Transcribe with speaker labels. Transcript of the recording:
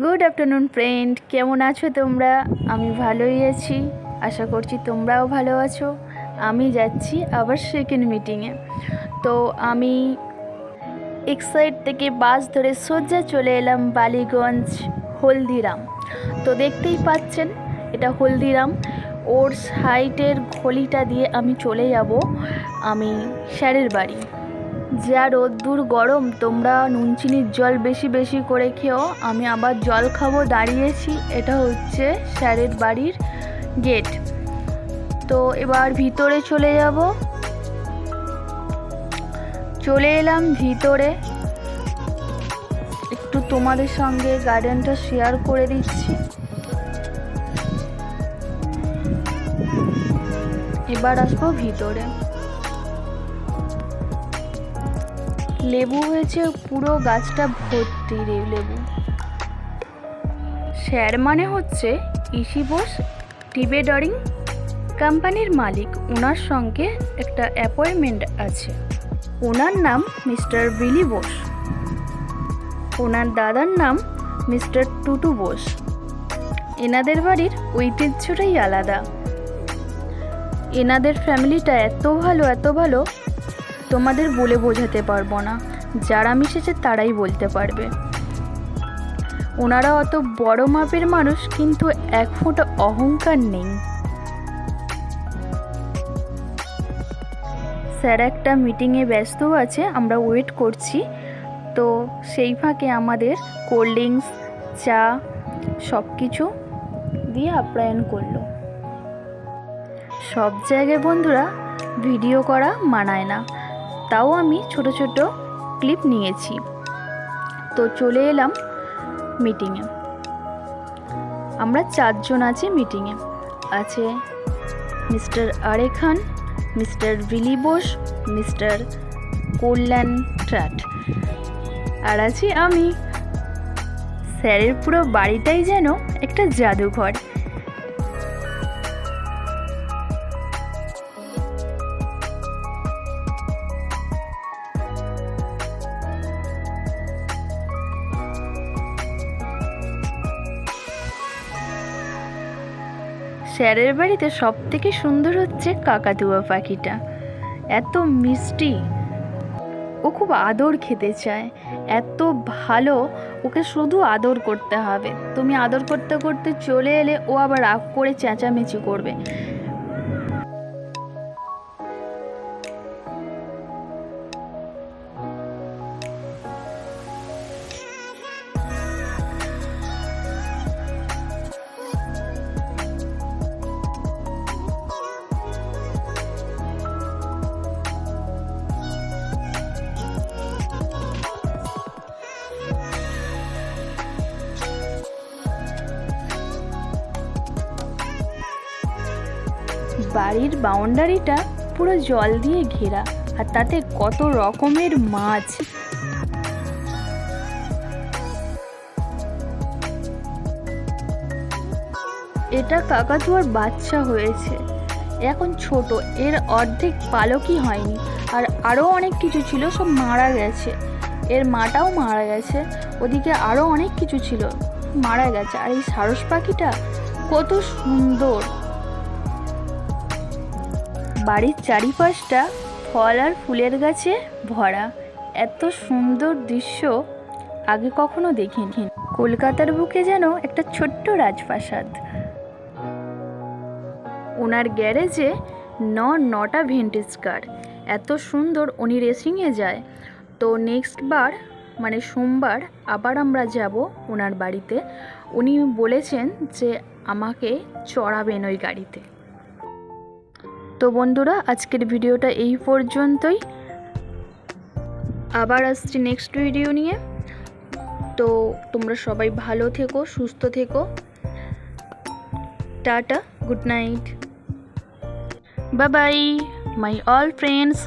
Speaker 1: Good afternoon friend কেমন আছো তোমরা? আমি ভালোই আছি। আশা করছি তোমরাও ভালো আছো। আমি যাচ্ছি আবার সেকেন্ড মিটিংয়ে তো আমি এক সাইড থেকে বাস ধরে সোজা চলে এলাম বালিগঞ্জ হলদিরাম। তো দেখতেই পাচ্ছেন, এটা হলদিরাম। ওর সাইডের গলিটা দিয়ে আমি চলে যাব। আমি স্যারের বাড়ি। যা রোদ্দুর গরম, তোমরা নুন চিনির জল বেশি বেশি করে খেও। আমি আবার জল খাব, দাঁড়িয়েছি। এটা হচ্ছে স্যারের বাড়ির গেট। তো এবার ভিতরে চলে যাব। চলে এলাম ভিতরে। একটু তোমাদের সঙ্গে গার্ডেনটা শেয়ার করে দিচ্ছি। এবার আসব ভিতরে। লেবু হয়েছে, পুরো গাছটা ভর্তি রে লেবু। স্যার মানে হচ্ছে ইসি বোস, টিবেডরিং কোম্পানির মালিক। ওনার সঙ্গে একটা অ্যাপয়েন্টমেন্ট আছে। ওনার নাম মিস্টার বিলি বোস। ওনার দাদার নাম মিস্টার টুটু বোস। এনাদের বাড়ির ঐতিহ্যটাই আলাদা। এনাদের ফ্যামিলিটা এত ভালো এত ভালো তোমাদের বলে বোঝাতে পারব না। যারা মিশেছে তারাই বলতে পারবে। ওনারা অত বড় মাপের মানুষ, কিন্তু এক ফোঁটা অহংকার নেই। স্যার, একটা মিটিংয়ে ব্যস্ত আছে, আমরা ওয়েট করছি। তো সেই ফাঁকে আমাদের কোল্ড ড্রিঙ্কস, চা সব কিছু দিয়ে আপ্যায়ন করল। সব জায়গায় বন্ধুরা, ভিডিও করা মানায় না। তাও আমি ছোট ছোট ক্লিপ নিয়েছি। তো চলে এলাম মিটিংয়ে। আমরা চারজন আছি মিটিংয়ে। আছে মিস্টার আরে খান, মিস্টার বিলি বোস, মিস্টার কল্যাণ ট্রাট। আর আছি আমি। স্যারের পুরো বাড়িটাই যেন একটা জাদুঘর। স্যারের বাড়িতে সব থেকে সুন্দর হচ্ছে কাকাতুয়া পাখিটা। এত মিষ্টি। ও খুব আদর খেতে চায়। এত ভালো, ওকে শুধু আদর করতে হবে। তুমি আদর করতে করতে চলে এলে ও আবার রাগ করে চেঁচামেচি করবে। বাড়ির বাউন্ডারিটা পুরো জল দিয়ে ঘেরা, আর তাতে কত রকমের মাছ। এটা কাকাতুয়ার বাচ্চা হয়েছে। এখন ছোট, এর অর্ধেক পালকই হয়নি, আর আরও অনেক কিছু ছিল, সব মারা গেছে। এর মাটাও মারা গেছে, ওদিকে আরও অনেক কিছু ছিল, মারা গেছে। আর এই সারস পাখিটা কত সুন্দর। বাড়ির চারিপাশটা ফল আর ফুলের গাছে ভরা। এত সুন্দর দৃশ্য আগে কখনো দেখিনি। কলকাতার বুকে যেন একটা ছোট্ট রাজপ্রাসাদ। ওনার গ্যারেজে ন, নটা ভেন্টেজ কার এত সুন্দর উনি রেসিংয়ে যায়। তো নেক্সট বার মানে সোমবার আবার আমরা যাব ওনার বাড়িতে। উনি বলেছেন যে আমাকে চড়াবেন ওই গাড়িতে। তো বন্ধুরা, আজকের ভিডিওটা এই পর্যন্তই। আবার আসছি নেক্সট ভিডিও নিয়ে। তো তোমরা সবাই ভালো থেকো, সুস্থ থেকো। Tata good night bye bye my all friends